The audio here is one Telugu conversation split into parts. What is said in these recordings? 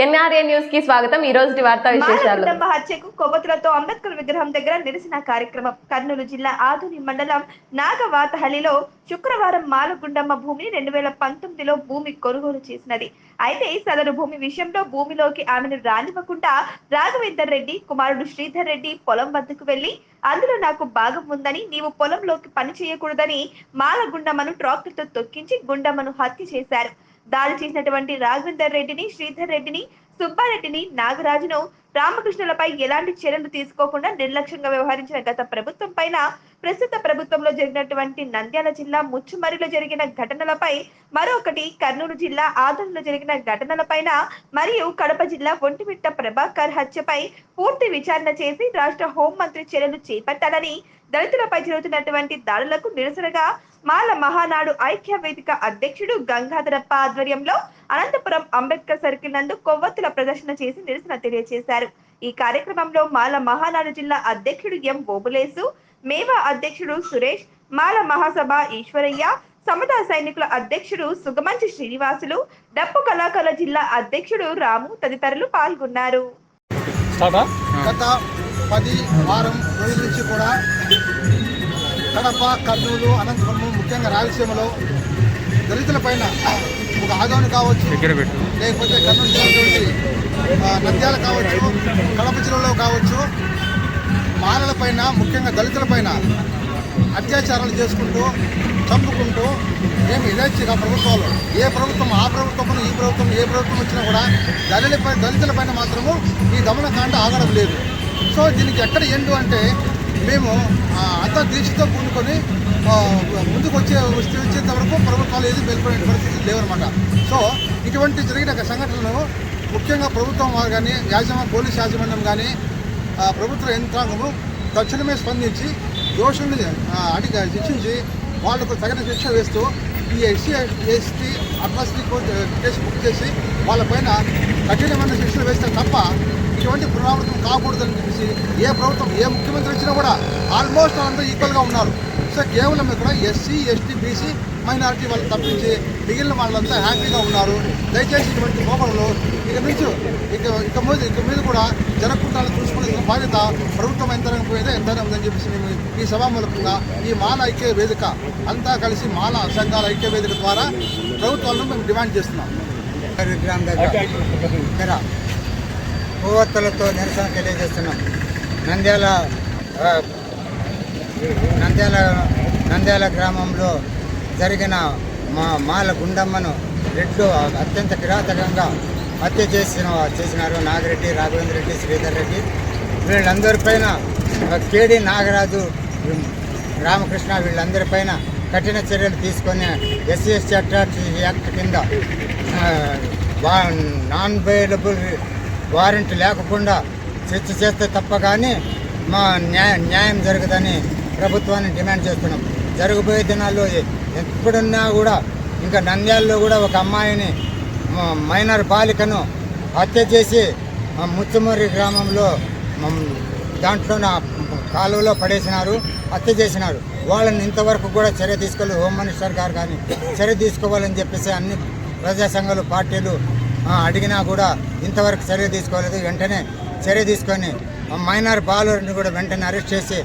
ఎన్ఆర్ఏ న్యూస్కి స్వాగతం. ఈ రోజు వార్తా విశేషాలు. హత్యకు కొవ్వొత్తులతో అంబేద్కర్ విగ్రహం దగ్గర నిరసన కార్యక్రమం. కర్నూలు జిల్లా ఆధుని మండలం నాగవాతహళ్ళిలో శుక్రవారం మాలగుండమ్మ భూమిని రెండు వేల పంతొమ్మిదిలో భూమి కొనుగోలు చేసినది. అయితే సదరు భూమి విషయంలో భూమిలోకి ఆమెను రానివ్వకుండా రాఘవేందర్ రెడ్డి కుమారుడు శ్రీధర్ రెడ్డి పొలం వద్దకు వెళ్ళి అందులో నాకు భాగం ఉందని నీవు పొలంలోకి పని చేయకూడదని మాలగుండమ్మను ట్రాక్టర్తో తొక్కించి గుండమ్మను హత్య చేశారు. దాడి చేసినటువంటి రాఘవేందర్ రెడ్డిని శ్రీధర్ రెడ్డిని సుబ్బారెడ్డిని నాగరాజును రామకృష్ణులపై ఎలాంటి చర్యలు తీసుకోకుండా నిర్లక్ష్యంగా వ్యవహరించిన గత ప్రభుత్వం పైన ప్రస్తుత ప్రభుత్వంలో జరిగినటువంటి నంద్యాల జిల్లా ముచ్చుమరిలో జరిగిన ఘటనలపై మరొకటి కర్నూలు జిల్లా ఆదరణలో జరిగిన ఘటనలపైన మరియు కడప జిల్లా ఒంటిమిట్ట ప్రభాకర్ హత్యపై పూర్తి విచారణ చేసి రాష్ట్ర హోంమంత్రి చర్యలు చేపట్టాలని దళితులపై జరుగుతున్నటువంటి దాడులకు నిరసనగా మాల మహానాడు ఐక్య వేదిక అధ్యక్షుడు గంగాధరప్ప ఆధ్వర్యంలో అనంతపురం అంబేద్కర్ సర్కిల్ నందు కొవ్వొత్తుల ప్రదర్శన చేసి నిరసన తెలియజేశారు ఈ కార్యక్రమంలో మాల మహానాడు జిల్లా అధ్యక్షుడు ఎం బోబులేసు మేవా అధ్యక్షుడు సురేష్ మాల మహాసభ ఈశ్వరయ్య సమతా సైనికుల అధ్యక్షుడు సుగమంచి శ్రీనివాసులు డప్పు కళాకారుల జిల్లా అధ్యక్షుడు రాము తదితరులు పాల్గొన్నారు. గత పది వారం రోజుల నుంచి కూడా కడప కర్నూలు అనంతపురం ముఖ్యంగా రాయలసీమలో దళితుల పైన ఒక ఆదోని కావచ్చు దగ్గర పెట్టు. లేకపోతే కర్నూలు జిల్లాలోని ఆ, నంద్యాల కావచ్చు కడప జిల్లాలో కావచ్చు మాలల పైన ముఖ్యంగా దళితుల పైన అత్యాచారాలు చేసుకుంటూ చంపుకుంటూ ఏమి యథేచ్ఛగా ప్రభుత్వాలు. ఏ ప్రభుత్వం ఆ ప్రభుత్వం ఈ ప్రభుత్వం ఏ ప్రభుత్వం వచ్చినా కూడా దళితులపై దళితుల పైన మాత్రము ఈ దమనకాండ ఆగడం లేదు. సో దీనికి ఎక్కడ ఎండు అంటే మేము ఆ, అంతా దీక్షతో పూనుకొని ముందుకు వచ్చే వస్తే వచ్చేంత వరకు ప్రభుత్వాలు ఏది వెళ్ళిపోయే పరిస్థితి లేవన్నమాట. సో ఇటువంటి జరిగిన సంఘటనలు ముఖ్యంగా ప్రభుత్వం వారు కానీ యాజమాన్ పోలీస్ యాజమాన్యం కానీ ప్రభుత్వ యంత్రాంగము తక్షణమే స్పందించి దోషుల్ని అడిగి శిక్షించి వాళ్ళకు తగిన శిక్ష వేస్తూ ఈ SC ST atrocity case book చేసి వాళ్ళపైన కఠినమైన శిక్షలు వేస్తే తప్ప ఇటువంటి పునరావృతం కాకూడదని చెప్పేసి ఏ ప్రభుత్వం ఏ ముఖ్యమంత్రి వచ్చినా కూడా ఆల్మోస్ట్ అందరూ ఈక్వల్గా ఉన్నారు. సో కేవలం ఇక్కడ ఎస్సీ ఎస్టీ బీసీ మైనారిటీ వాళ్ళు తప్పించి మిగిలిన వాళ్ళంతా హ్యాపీగా ఉన్నారు. దయచేసి ఇటువంటి పోకడలు ఇక నుంచి ఇక ఇక మీద ఇక మీద కూడా జరగకుండా చూసుకునే బాధ్యత ప్రభుత్వం ఎంత పోయేదే యంత్రాంగం ఉందని చెప్పేసి మేము ఈ సభామూలకంగా ఈ మాల ఐక్య వేదిక అంతా కలిసి మాల సంఘాల ఐక్య వేదిక ద్వారా ప్రభుత్వాలను మేము డిమాండ్ చేస్తున్నాం. విగ్రహం దగ్గర కొవ్వొత్తులతో నిరసన తెలియజేస్తున్నాం. నంద్యాల నంద్యాల నంద్యాల గ్రామంలో జరిగిన మా మాల గుండమ్మను రెడ్లు అత్యంత కిరాతకంగా హత్య చేసిన చేసినారు నాగిరెడ్డి రాఘవేంద్ర రెడ్డి శ్రీధర్ రెడ్డి. వీళ్ళందరిపైన కేడి నాగరాజు రామకృష్ణ వీళ్ళందరిపైన కఠిన చర్యలు తీసుకొని ఎస్సీ ఎస్టీ అట్రాసిటీ యాక్ట్ కింద వా- నాన్ బెయిలబుల్ వారెంట్ లేకుండా చర్చ చేస్తే తప్ప కానీ మా న్యాయ న్యాయం జరగదని ప్రభుత్వాన్ని డిమాండ్ చేస్తున్నాం. జరగబోయే దినాల్లో ఎప్పుడున్నా కూడా ఇంకా నంద్యాలలో కూడా ఒక అమ్మాయిని మైనర్ బాలికను హత్య చేసి ఆ ముత్తుమూరి గ్రామంలో దాంట్లో నా కాలువలో పడేసినారు హత్య చేసినారు. వాళ్ళని ఇంతవరకు కూడా చర్య తీసుకోలేదు. హోమ్ మినిస్టర్ గారు కానీ చర్య తీసుకోవాలని చెప్పేసి అన్ని ప్రజా సంఘాలు పార్టీలు అడిగినా కూడా ఇంతవరకు చర్య తీసుకోలేదు. వెంటనే చర్య తీసుకొని మైనర్ బాలుని కూడా వెంటనే అరెస్ట్ చేసి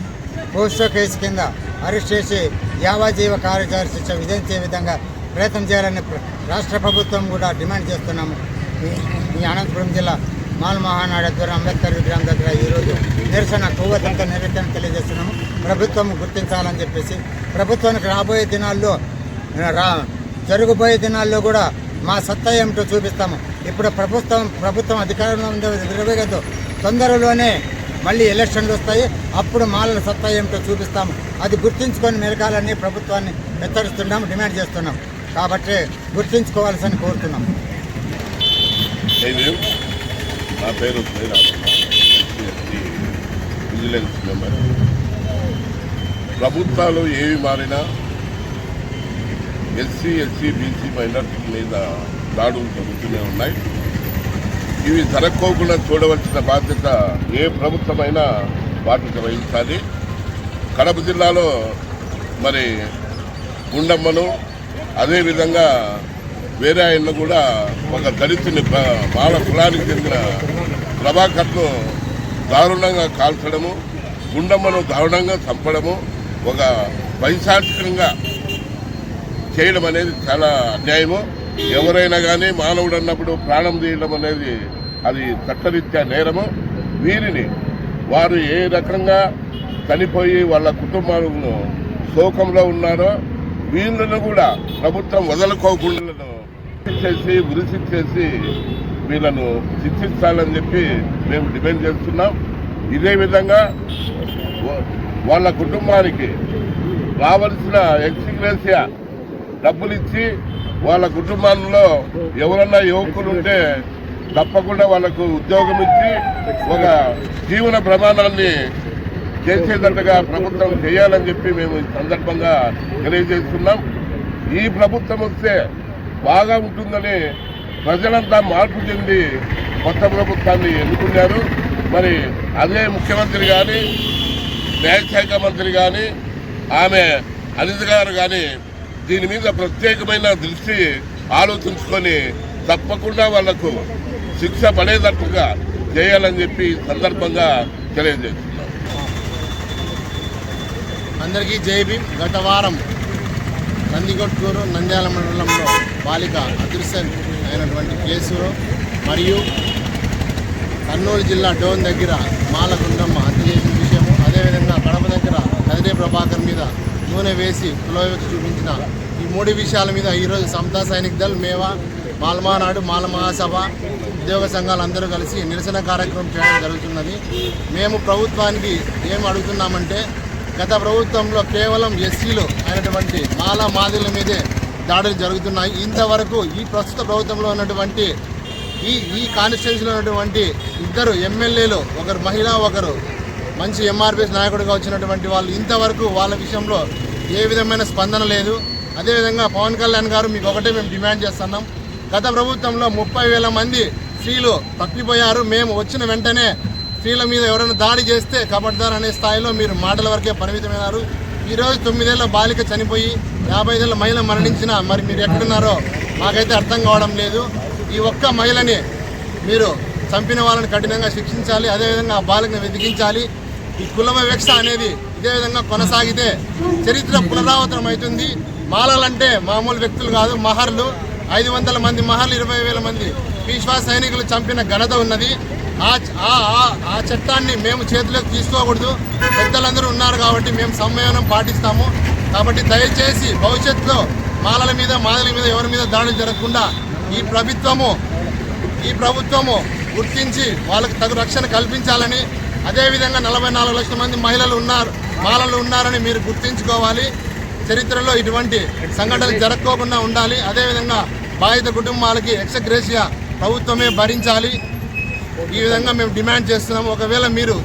పోస్టో కేసు కింద అరెస్ట్ చేసి యావజీవ కార్యదర్శి శిక్ష విధించే విధంగా ప్రయత్నం చేయాలని రాష్ట్ర ప్రభుత్వం కూడా డిమాండ్ చేస్తున్నాము. ఈ- ఈ అనంతపురం జిల్లా మాల్ మహానాడు ద్వారా అంబేద్కర్ విగ్రహం దగ్గర ఈరోజు నిరసన కొవ్వతంతో నిరసన తెలియజేస్తున్నాము. ప్రభుత్వం గుర్తించాలని చెప్పేసి ప్రభుత్వానికి రాబోయే దినాల్లో రా జరగబోయే దినాల్లో కూడా మా సత్తా ఏమిటో చూపిస్తాము. ఇప్పుడు ప్రభుత్వం ప్రభుత్వం అధికారంలో ఉండే విరవేగతో తొందరలోనే మళ్ళీ ఎలక్షన్లు వస్తాయి. అప్పుడు మాలల సత్తా ఏమిటో చూపిస్తాము. అది గుర్తించుకొని మెరగాలని ప్రభుత్వాన్ని హెచ్చరిస్తున్నాము డిమాండ్ చేస్తున్నాం కాబట్టి గుర్తించుకోవాల్సని కోరుతున్నాం నా పేరు శ్రీరామన్న విజిలెన్స్ మెంబర్ ప్రభుత్వాలు ఏవి మారినా ఎస్సీ ఎస్సీ బీసీ మైనార్టీ మీద దాడులు జరుగుతూనే ఉన్నాయి. ఇవి జరక్కోకుండా చూడవలసిన బాధ్యత ఏ ప్రభుత్వమైనా బాధ్యత వహించాలి. కడప జిల్లాలో మరి గుండమ్మను అదేవిధంగా వేరే ఆయన కూడా ఒక దళితుని బాల కులానికి చెందిన ప్రభాకర్ను దారుణంగా కాల్చడము గుండమ్మను దారుణంగా చంపడము ఒక పైశాచికంగా చేయడం అనేది చాలా అన్యాయము. ఎవరైనా కానీ మానవుడు అన్నప్పుడు ప్రాణం తీయడం అనేది అది చట్టరీత్యా నేరము. వీరిని వారు ఏ రకంగా చనిపోయి వాళ్ళ కుటుంబాలను శోకంలో ఉన్నారో వీళ్ళను కూడా ప్రభుత్వం వదలుకోకుండా చేసి ఉరిసి చేసి వీళ్ళను శిక్షించాలని చెప్పి మేము డిమాండ్ చేస్తున్నాం. ఇదే విధంగా వాళ్ళ కుటుంబానికి రావాల్సిన ఎక్స్గ్రేసియా డబ్బులు ఇచ్చి వాళ్ళ కుటుంబాల్లో ఎవరన్నా యువకులు ఉంటే తప్పకుండా వాళ్ళకు ఉద్యోగం ఇచ్చి ఒక జీవన ప్రమాణాన్ని చేసేటట్టుగా ప్రభుత్వం చేయాలని చెప్పి మేము ఈ సందర్భంగా తెలియజేస్తున్నాం. ఈ ప్రభుత్వం వస్తే బాగా ఉంటుందని ప్రజలంతా మార్పు చెంది కొత్త ప్రభుత్వాన్ని ఎన్నుకున్నారు. మరి అదే ముఖ్యమంత్రి కానీ న్యాయశాఖ మంత్రి కానీ ఆమె అనిత గారు కానీ దీని మీద ప్రత్యేకమైన దృష్టి ఆలోచించుకొని తప్పకుండా వాళ్ళకు శిక్ష పడేటట్టుగా చేయాలని చెప్పి సందర్భంగా తెలియజేస్తున్నాం. అందరికీ జై భీమ్. గత వారం నందికొట్కూరు నంద్యాల మండలంలో బాలిక అదృశ్యం అయినటువంటి కేసులో మరియు కర్నూలు జిల్లా డోన్ దగ్గర మాలగుండమ్మ హత్య చేసిన విషయము అదేవిధంగా కడప దగ్గర కదిరే ప్రభాకర్ మీద నూనె వేసి కులవేసి చూపించిన ఈ మూడు విషయాల మీద ఈరోజు సమతా సైనిక దళ్ మేవా మాల్మానాడు మాల మహాసభ ఉద్యోగ సంఘాలు అందరూ కలిసి నిరసన కార్యక్రమం చేయడం జరుగుతున్నది. మేము ప్రభుత్వానికి ఏం అడుగుతున్నామంటే గత ప్రభుత్వంలో కేవలం ఎస్సీలు అయినటువంటి మాల మాదిల మీదే దాడులు జరుగుతున్నాయి. ఇంతవరకు ఈ ప్రస్తుత ప్రభుత్వంలో ఉన్నటువంటి ఈ ఈ కాన్స్టిట్యున్సీలో ఉన్నటువంటి ఇద్దరు ఎమ్మెల్యేలు ఒకరు మహిళ ఒకరు మంచి ఎంఆర్పిఎస్ నాయకుడిగా వచ్చినటువంటి వాళ్ళు ఇంతవరకు వాళ్ళ విషయంలో ఏ విధమైన స్పందన లేదు. అదేవిధంగా పవన్ కళ్యాణ్ గారు మీకు ఒకటే మేము డిమాండ్ చేస్తున్నాం. గత ప్రభుత్వంలో ముప్పై వేల మంది స్త్రీలు తప్పిపోయారు. మేము వచ్చిన వెంటనే స్త్రీల మీద ఎవరైనా దాడి చేస్తే కబడ్దార్ అనే స్థాయిలో మీరు మాటల వరకే పరిమితమైనారు. ఈరోజు తొమ్మిదేళ్ళ బాలిక చనిపోయి యాభై ఐదేళ్ళ మహిళ మరణించిన మరి మీరు ఎక్కడున్నారో మాకైతే అర్థం కావడం లేదు. ఈ ఒక్క మహిళని మీరు చంపిన వాళ్ళని కఠినంగా శిక్షించాలి అదేవిధంగా ఆ బాలికను వెతికించాలి. ఈ కుల వివక్ష అనేది ఇదే విధంగా కొనసాగితే చరిత్ర పునరావృతం అవుతుంది. మాలలంటే మామూలు వ్యక్తులు కాదు మహర్లు. ఐదు వందల మంది మహర్లు ఇరవై వేల మంది విశ్వాస సైనికులు చంపిన ఘనత ఉన్నది. ఆ ఆ- ఆ- ఆ చట్టాన్ని మేము చేతిలోకి తీసుకోకూడదు. పెద్దలందరూ ఉన్నారు కాబట్టి మేము సంయమనం పాటిస్తాము. కాబట్టి దయచేసి భవిష్యత్తులో మాలల మీద మాదల మీద ఎవరి మీద దాడులు జరగకుండా ఈ ప్రభుత్వము ఈ ప్రభుత్వము గుర్తించి వాళ్ళకు తగు రక్షణ కల్పించాలని అదేవిధంగా నలభై నాలుగు లక్షల మంది మహిళలు ఉన్నారు మాలలు ఉన్నారని మీరు గుర్తించుకోవాలి. చరిత్రలో ఇటువంటి సంఘటనలు జరగకోకుండా ఉండాలి. అదేవిధంగా బాధిత కుటుంబాలకి ఎక్సగ్రేషియా ప్రభుత్వమే భరించాలి. ఈ విధంగా మేము డిమాండ్ చేస్తున్నాము. ఒకవేళ మీరు